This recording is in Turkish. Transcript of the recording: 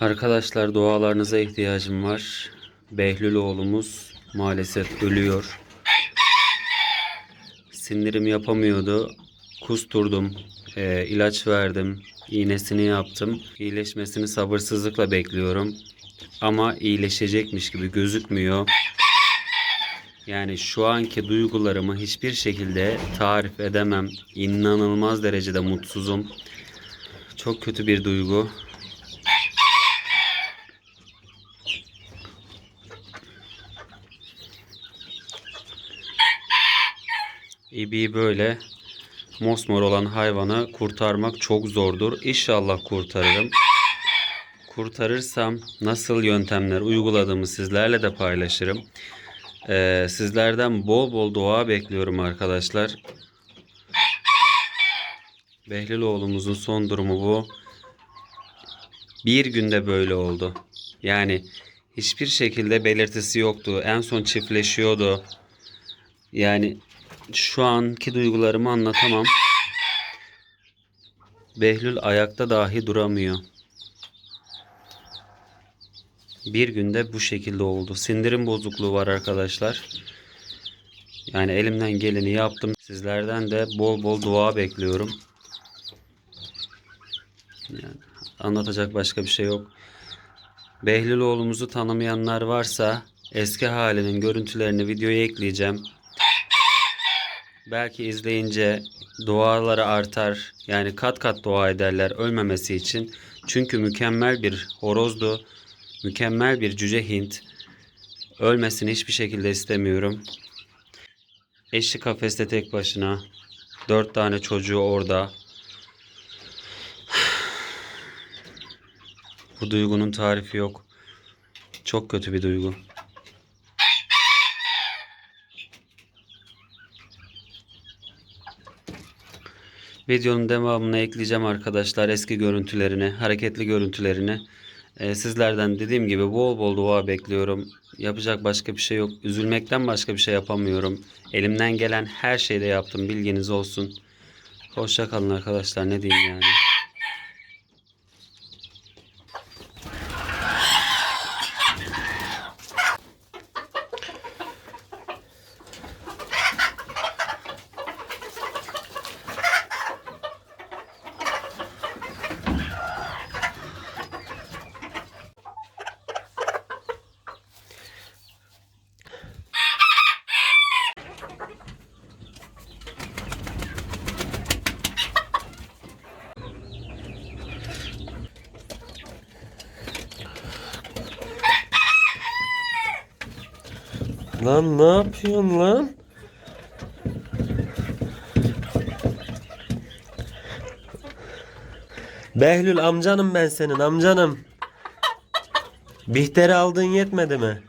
Arkadaşlar dualarınıza ihtiyacım var. Behlül oğlumuz maalesef ölüyor. Sindirim yapamıyordu. Kusturdum. Ee, ilaç verdim. iğnesini yaptım. İyileşmesini sabırsızlıkla bekliyorum. Ama iyileşecekmiş gibi gözükmüyor. Yani şu anki duygularımı hiçbir şekilde tarif edemem. İnanılmaz derecede mutsuzum. Çok kötü bir duygu. İbi böyle mosmor olan hayvanı kurtarmak çok zordur. İnşallah kurtarırım. Kurtarırsam nasıl yöntemler uyguladığımı sizlerle de paylaşırım. Ee, sizlerden bol bol dua bekliyorum arkadaşlar. Behlül oğlumuzun son durumu bu. Bir günde böyle oldu. Yani hiçbir şekilde belirtisi yoktu. En son çiftleşiyordu. Yani şu anki duygularımı anlatamam. Behlül ayakta dahi duramıyor. Bir günde bu şekilde oldu. Sindirim bozukluğu var arkadaşlar. Yani elimden geleni yaptım. Sizlerden de bol bol dua bekliyorum. Yani anlatacak başka bir şey yok. Behlül oğlumuzu tanımayanlar varsa eski halinin görüntülerini videoya ekleyeceğim. Belki izleyince duaları artar. Yani kat kat dua ederler ölmemesi için. Çünkü mükemmel bir horozdu. Mükemmel bir cüce Hint. Ölmesini hiçbir şekilde istemiyorum. Eşi kafeste tek başına. Dört tane çocuğu orada. Bu duygunun tarifi yok. Çok kötü bir duygu. Videonun devamına ekleyeceğim arkadaşlar eski görüntülerini, hareketli görüntülerini. Ee, sizlerden dediğim gibi bol bol dua bekliyorum. Yapacak başka bir şey yok. Üzülmekten başka bir şey yapamıyorum. Elimden gelen her şeyi de yaptım. Bilginiz olsun. Hoşça kalın arkadaşlar. Ne diyeyim yani. Lan ne yapıyorsun lan? Behlül amcanım ben senin amcanım. Bihter'i aldığın yetmedi mi?